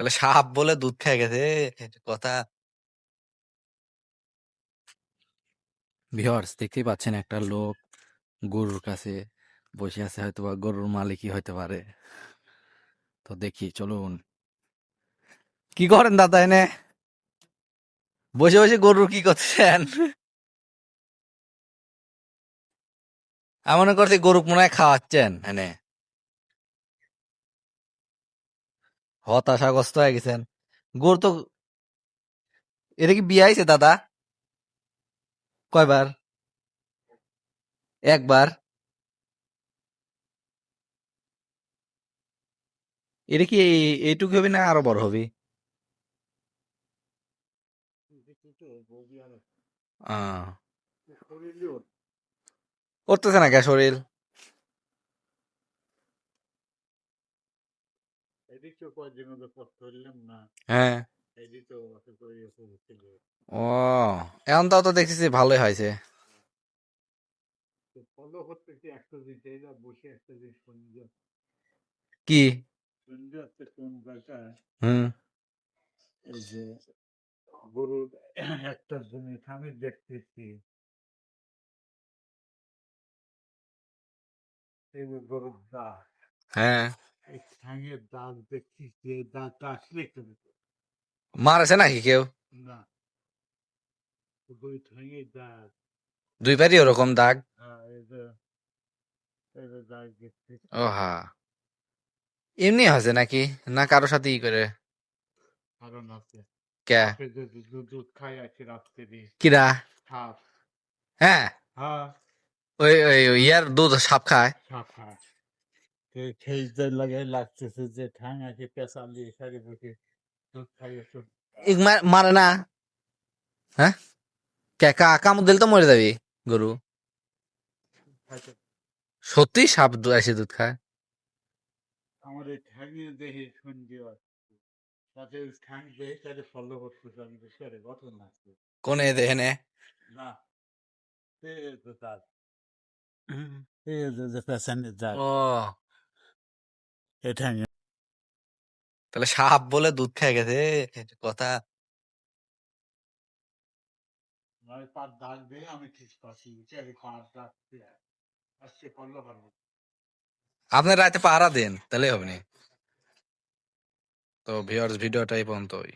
তাহলে সাপ বলে দুধ খেয়ে গেছে কথা। ভিউয়ার্স দেখতেই পাচ্ছেন একটা লোক গরুর কাছে বসে আছে হয়তো বা গরুর মালিকই হতে পারে। তো দেখি, চলুন। কি করেন দাদা এনে? বসে বসে গরুর কি করছেন আমি মনে করছি গরু মনে হয় খাওয়াচ্ছেন এনে। হতাশাগ্রস্ত হয়ে গেছেন। গরু তো এটা কি বিয়ে হয়েছে দাদা? কয়বার? একবার। এটা কি এই- এইটুকু হবে না আরও বড় হবে? উঠতেছে না কে শরীর? হ্যাঁ ও এখন তাও তো দেখতেছি ভালোই হয়েছে কি একটা কোন জায়গায় হুম এই যে গরুর একটা জিনিস আমি দেখতেছি গরুর দাঁত হ্যাঁ ঠ্যাঙের দেখছি যে আসলে কেন মারেছে নাকি কেউ? না। দুই ঠ্যাঙের দুই পারি ওরকম দাগ? হ্যাঁ ও হা এমনি হয়েছে নাকি? না কারও সাথে ই করে? কারণ আছে। কে? দুধ খাই আছে রাত্রে কিরা? হ্যাঁ? হ্যাঁ। ওই ওই ওই ইয়ার দুধ সাপ খায়? সাপ খায়। খেয়ে লাগে লাগতেছে যে আছে পেশাল দিয়ে সারি বুকে দুধ মারে না। হ্যাঁ? কে কা কামড় দিলে তো মরে যাবি গরু। সত্যি সাপ এসে দুধ খায়? আমার এই ঠ্যাঙে সন্দেহ আছে। তাতে ঠ্যাং দেহে তাদের ফলো করতেছে আমি বিষয়ে গঠন আছে। কোন এ দেখেনে না সে তো তার। এই যে যে পেছনের ও ঠ্যাঙে তাহলে সাপ বলে দুধ খেয়ে গেছে কথা। নয় তার দাগ দিয়ে আমি ঠিক পাচ্ছি বিচারে পাঁচ দাগ আসছে করল পারব আপনি রাতে পাহারা দেন তাহলে হবে না। তো ভিউয়ার্স ভিডিওটা এই পর্যন্তই